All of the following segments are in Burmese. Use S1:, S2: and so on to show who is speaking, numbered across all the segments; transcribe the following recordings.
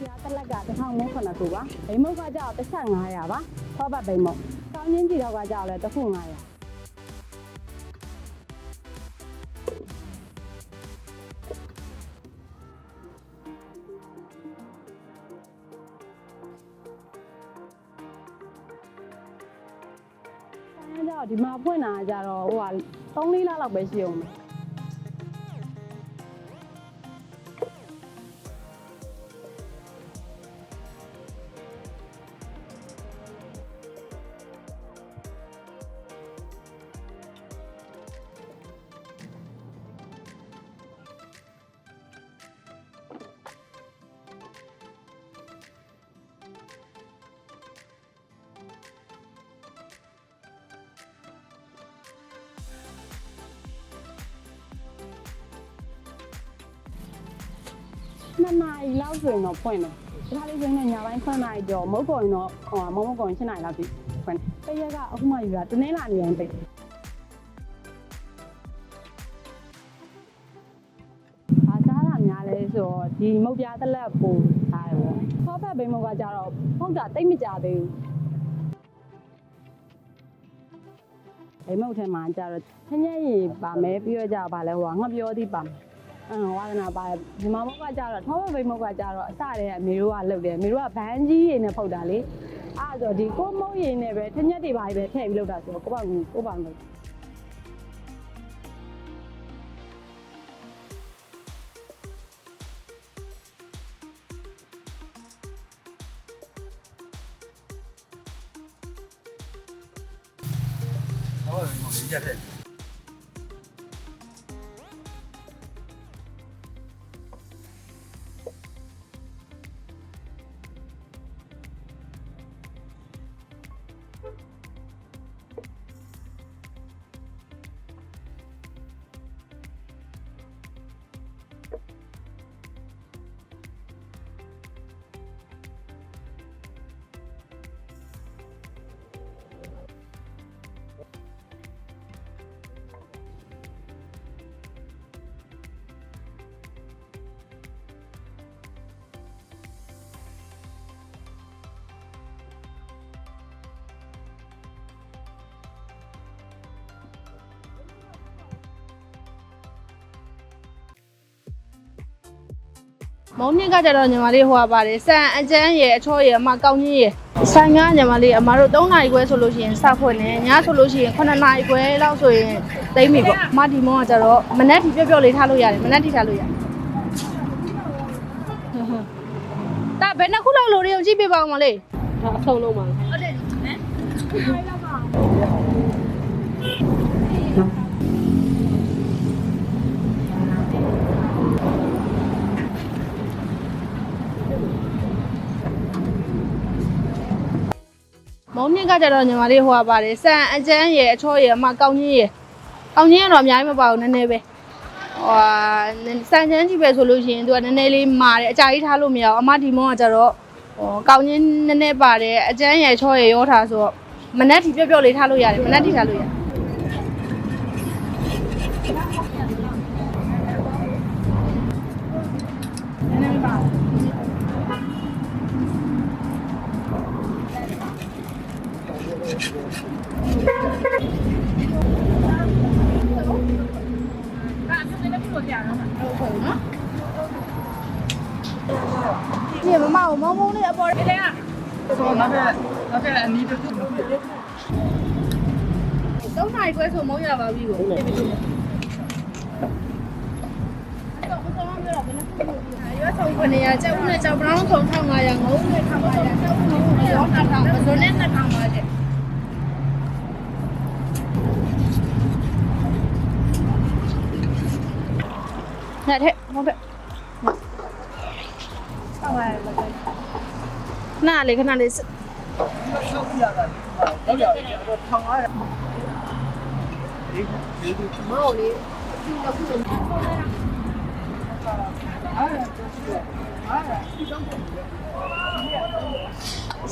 S1: ဖျားတစ်လက်က1900ပါဘိမုတ်ကကြောက်1500ပါထောပတ်ဘိမုတ်ကောင်းချင်းကြည့်တော့ကကြောက်လဲတစ်ခု900အဲကြောင့်ဒီမှာဖွင့်တာကြတော့ဟိုက3-4လလောက်ပဲရှိအောင် မယ်နှစ်နာရီလောက်ဆိုရင်တော့ဖွင့်တယ်ဒီခါလေးဆိုရင်ညပိုင်း7နာရီကျော်မုတ်ကော်ရင်တော့ဟိုမုံမုတ်ကော်ရင်7နာရီလောက်ပြီဖွင့်တယ်တရက်ကအခုမှယူတာတနင်္လာနေ့ရင်ပိတ်ဘာစားတာများလဲဆိုတော့ဒီမုတ်ပြားတစ်လက်ပို့ထားတယ်ပေါ့ခေါ်ဘက်ဘိမုတ်ကကြတော့ဖုတ်တာတိတ်မကြသေးဘူးဘိမုတ်ထဲမှာကြတော့ခင်းညက်ရည်ပါမယ်ပြီးတော့ကြပါလဲဟိုကငှက်ပြောသည်ပါမယ်အင်း ဝါသနာပါတယ်ဒီမှာမုတ်ကကြတော့ထောမဘိမုတ်ကကြတော့အစတည်းကအမေတို့ကလုပ်တယ်အမေတို့ကဘန်းကြီးရည်နဲ့ဖုတ်တာလေအဲ့ဒါဆိုဒီကိုမုတ်ရည်နဲ့ပဲထက်ညက်တွေပါပဲထည့်ပြီးလုပ်တာဆိုတော့ကိုပေါ့ကိုပေါ့လုပ်
S2: ဟုတ်တယ်ရက်တဲ့
S3: မုံမြင့်ကကြတော့ညီမလေးဟိုပါပါတယ်စံအကျန်းရယ်အချောရယ်အမကောင်းကြီးရယ်ဆိုင်ကညီမလေးအမတို့3နာရီခွဲဆိုလို့ရှိရင်စဖွင့်တယ်ညဆိုလို့ရှိရင်9နာရီခွဲလောက်ဆိုရင်သိမ့်ပြီပေါ့အမဒီမုံကကြတော့မနက်ထိပြော့ပြော့လေးထားလို့ရတယ်မနက်ထိထားလို့ရတယ်ဒါဘယ်နှစ်ခုလောက်လိုရအောင်ကြည့်ပြပါဦးမလေး
S1: ဒါအဆုံးလုံးပါ
S3: ဟုတ်တယ်နော်မုံ မြင့်ကကြတော့ညီမလေးဟိုပါပါတယ်စံအကျန်းရယ်အချောရယ်အမကောင်းကြီးရယ်ကောင်းကြီးကတော့အများကြီးမပါဘူးနည်းနည်းပဲဟိုဟာစံချမ်းကြီးပဲဆိုလို့ရှိရင်သူကနည်းနည်းလေးမာတယ်အကြာကြီးထားလို့မရဘူးအမဒီမုံကကြတော့ဟိုကောင်းကြီးနည်းနည်းပါတယ်အကျန်းရယ်ချောရယ်ရောထားဆိုတော့မနက်ထိပြော့ပြော့လေးထားလို့ရတယ်မနက်ထိထားလို့ရတယ် ဒီမမကိုမုံမုံလေးအပေါ်လေးက
S2: ဆိုတော့နောက်ထပ်နောက်ထပ်အနီးတစ်ခု
S3: 3နိုင်ခွဲဆိုမုံရပါပြီကိုအဲ့တော့ဘယ်တော့မှပြောတော့ဘယ်နှခုလို့ဒီဟာရွက်ဆောင်ခွနေရကျက်ဦးနဲ့ကြောက်ဘရောင်းခုံ1500ငုံးနဲ့1500ကျက်ဦးငုံးနဲ့ရော2000မစုံနဲ့2000ပါတဲ့ ညတဲ့ဟုတ်ကဲ့ဟုတ်ပါရဲ့နားလေခဏလေး
S2: ဟုတ်ရတယ်ထောင်ရဒီဒီ
S3: မောက်လေး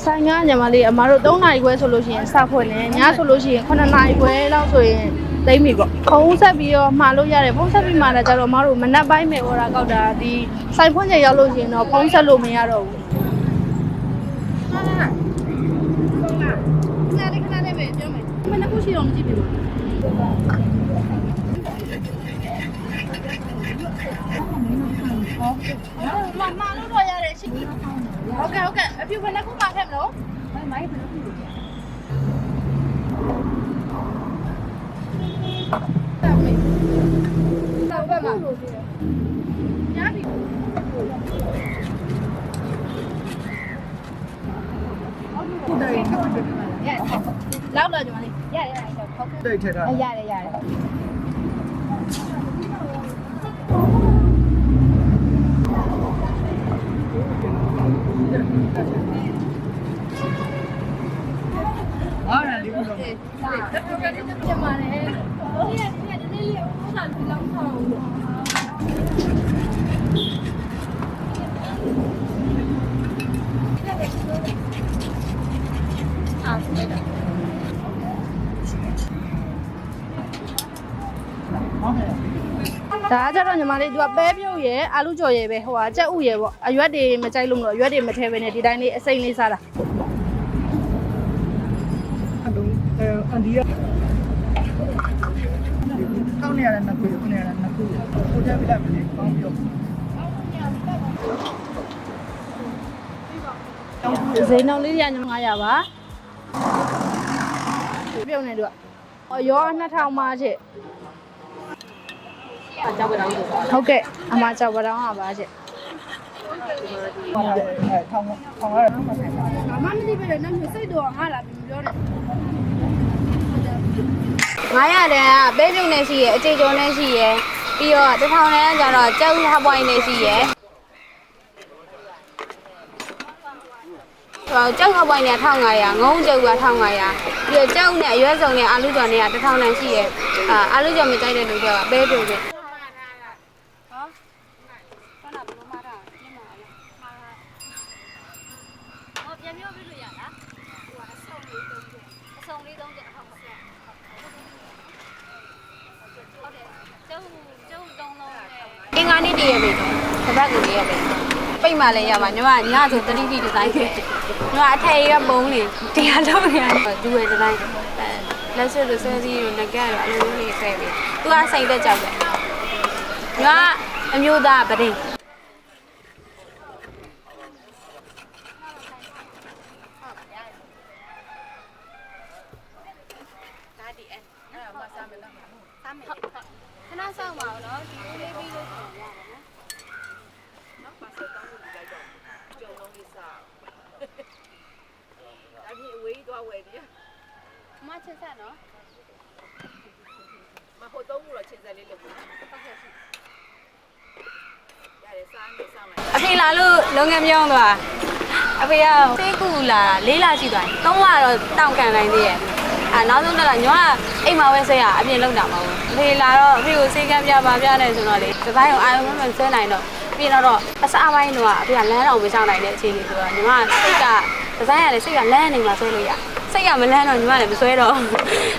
S3: ဆိုင်ကညီမလေးအမတို့3နာရီခွဲဆိုလို့ရှိရင်စဖွင့်တယ်ညဆိုလို့ရှိရင်9နာရီခွဲလောက်ဆိုရင် သိမ့်ပြီပေါ့ဖုံးဆက်ပြီးတော့မှာလို့ရတယ်ဖုံးဆက်ပြီးမှာလည်းကျတော့မတို့မနက်ပိုင်းမဲ့ order ကောက်တာဒီစိုက်ဖွင့်ချိန်ရောက်လို့ရှိရင်တော့ဖုံးဆက်လို့မရတော့ဘူးခဏလေးခဏလေးပဲပြောမယ်မနက်ခုရှိတော့မကြည့်ပြီမမလို့တော့ရတယ်ရှိဟုတ်ကဲ့ဟုတ်ကဲ့အပြူဘယ်နှခုမှခဲ့မလို့တော့ဘယ်မှာရ လောက်တော့ညီမလေးရရရဟုတ်ကဲ့
S2: တိတ်ထက်တာ
S3: ရတယ်ရတယ်
S2: အားရလေးဘူးတော့
S3: ကျမလည်းဟိုရနေနေနေလေးဥစားလောက်ဆောင်
S2: ဟုတ်
S3: ဒါကကြတော့ညီမလေးသူကပဲပြုတ်ရယ်အာလူကြော်ရယ်ပဲဟိုကကြက်ဥရယ်ပေါ့အရွက်တွေမကြိုက်လို့မလို့အရွက်တွေမထဲပဲနဲ့ဒီတိုင်းလေးအစိမ့်လေးစားတာ
S2: ဒီယာကောင်းနေရတယ်နှစ်ခုခုနေရတယ်နှစ်ခုဟိုတက်ပြလိုက်ပြီကောင်းပြီးတော့
S3: ဇိမ်အောင်လေးတွေကညီမ900ပါပြုတ်နေတော့အော်ရော2000ပါချက်ဟုတ်ကဲ့အမကြောက်ပတောင်းပါပါချက်
S2: အဲထောင်းထောင်းရတယ်
S3: မမမသိပဲနဲ့မျိုးစိတ်တော့ငါလာပြီးပြောတယ်
S4: 900တန်းကပဲပြုံနဲ့ရှိရယ်အကြေကျော်နဲ့ရှိရယ်ပြီးတော့1000တန်းကကျတော့ကျုပ်ဟပ်ပွိုင်းနဲ့ရှိရယ်ဟိုကျုပ်ဟပ်ပွိုင်းနဲ့1500ငုံကျုပ်က1500ပြီးတော့ကျုပ်နဲ့အရွက်စုံနဲ့အာလူကျော်နဲ့က1000တန်းရှိရယ်အာအာလူကျော်မကြိုက်တဲ့လူတွေကပဲပြုံပဲအင်္ဂါနေ့ တည်းရမယ်တစ်ပတ်ကိုတည်းရမယ်ပိတ်မှလည်းရပါညီမညဆိုတတိတိဒီဇိုင်းခဲ့ညီမအထည်ရပုံးနေတရားလုံးနေရတယ်ဒူရဲ့ဒီဇိုင်းလက်စွပ်လို့ဆွဲစည်းလို့ငကက်တော့အလုံးလေးဆွဲပြီးသူကစိတ်သက်ကြောက်တယ်ညီမအမျိုးသားပဒင်း
S3: ခဏဆောင်ပါဦးနော်ဒီလေးပြီးလို့ ပြန်ရပါမယ်မချက်ဆက်နော်
S4: အဖေလာလို့လုံငယ်မြောင်းသွားအဖေကဆေးကူလာတာလေးလာရှိသွားတယ်သုံးလတော့တောင့်ကန်နိုင်သေးရဲ့အာနောက်ဆုံးတော့ညောကအိမ်မှာပဲဆေးရအပြင်လောက်တာမဟုတ်ဘူးအဖေလာတော့အဖေကိုဆေးကမ်းပြပါပြတယ်ဆိုတော့လေဒီပိုင်းကိုအာရုံမဆွဲနိုင်တော့ပြီးတော့အစားပိုင်းတော့အဖေကလမ်းတော်မဆောင်နိုင်တဲ့အခြေအနေဆိုတော့ညီမစိတ်က ဒီဇိုင်းကလည်းစိတ်ကလမ်းနေမှာဆွဲလို့ရစိတ်ကမလမ်းတော့ညီမလည်းမဆွဲတော့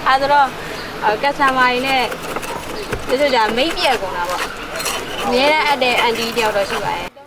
S4: အဲဆိုတော့ကက်စတမာတွေနဲ့ဒီလိုကြာမိတ်ပြက်ကုန်တာပေါ့အများနဲ့အပ်တဲ့အန်တီတယောက်တော့ရှိပါတယ်